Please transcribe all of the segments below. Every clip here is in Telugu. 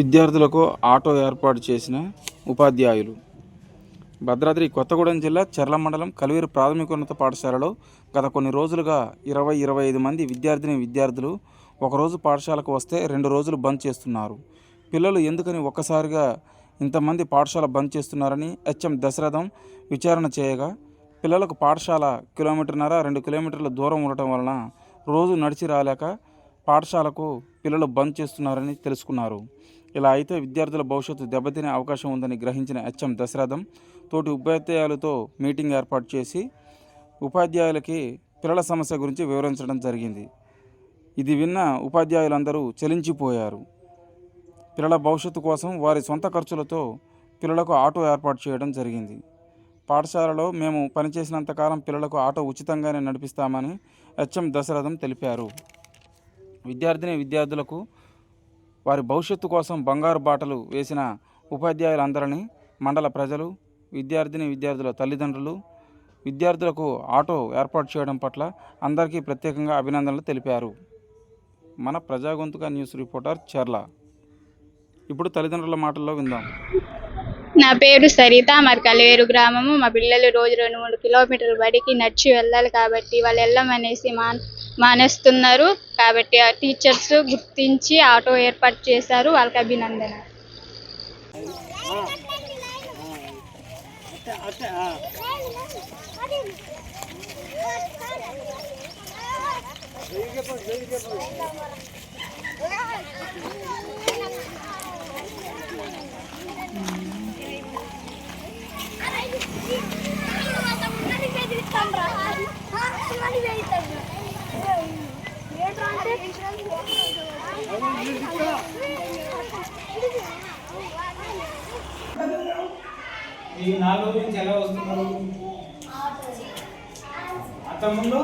విద్యార్థులకు ఆటో ఏర్పాటు చేసిన ఉపాధ్యాయులు. భద్రాద్రి కొత్తగూడెం జిల్లా చెర్ల మండలం కలివీరు ప్రాథమికోన్నత పాఠశాలలో గత కొన్ని రోజులుగా ఇరవై ఇరవై ఐదు మంది విద్యార్థిని విద్యార్థులు ఒకరోజు పాఠశాలకు వస్తే రెండు రోజులు బంద్ చేస్తున్నారు. పిల్లలు ఎందుకని ఒక్కసారిగా ఇంతమంది పాఠశాల బంద్ చేస్తున్నారని హెచ్ఎం దశరథం విచారణ చేయగా పిల్లలకు పాఠశాల కిలోమీటర్న్నర రెండు కిలోమీటర్ల దూరం ఉండటం వలన రోజు నడిచి రాలేక పాఠశాలకు పిల్లలు బంద్ చేస్తున్నారని తెలుసుకున్నారు. ఇలా అయితే విద్యార్థుల భవిష్యత్తు దెబ్బతినే అవకాశం ఉందని గ్రహించిన హెచ్ఎం దశరథం తోటి ఉపాధ్యాయులతో మీటింగ్ ఏర్పాటు చేసి ఉపాధ్యాయులకి పిల్లల సమస్య గురించి వివరించడం జరిగింది. ఇది విన్న ఉపాధ్యాయులందరూ చలించిపోయారు. పిల్లల భవిష్యత్తు కోసం వారి సొంత ఖర్చులతో పిల్లలకు ఆటో ఏర్పాటు చేయడం జరిగింది. పాఠశాలలో మేము పనిచేసినంతకాలం పిల్లలకు ఆటో ఉచితంగానే నడిపిస్తామని హెచ్ఎం దశరథం తెలిపారు. విద్యార్థిని విద్యార్థులకు వారి భవిష్యత్తు కోసం బంగారు బాటలు వేసిన ఉపాధ్యాయులందరినీ మండల ప్రజలు విద్యార్థిని విద్యార్థుల తల్లిదండ్రులు విద్యార్థులకు ఆటో ఏర్పాటు చేయడం పట్ల అందరికీ ప్రత్యేకంగా అభినందనలు తెలిపారు. మన ప్రజాగొంతుగా న్యూస్ రిపోర్టర్ చర్ల. ఇప్పుడు తల్లిదండ్రుల మాటల్లో విందాం. నా పేరు సరిత మరి కలివేరు గ్రామము. మా పిల్లలు రోజు రెండు మూడు కిలోమీటర్ల బడికి నడిచి వెళ్ళాలి కాబట్టి వాళ్ళు వెళ్ళమనేసి మా మానేస్తున్నారు కాబట్టి ఆ టీచర్స్ గుర్తించి ఆటో ఏర్పాటు చేశారు వాళ్ళకి అభినందన ఈ నాలుగు నుంచి ఎలా వస్తున్నారు? అంతకుముందు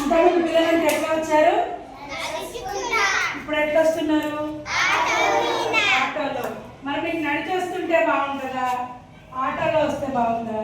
అంతకుముందు పిల్లలంటే ఎట్లా వచ్చారు? ఇప్పుడు ఎట్లా వస్తున్నారు? ఆటోలో. మరి మీకు నడిచి వస్తుంటే బాగుంటుందా? ఆటోలో వస్తే బాగుందా?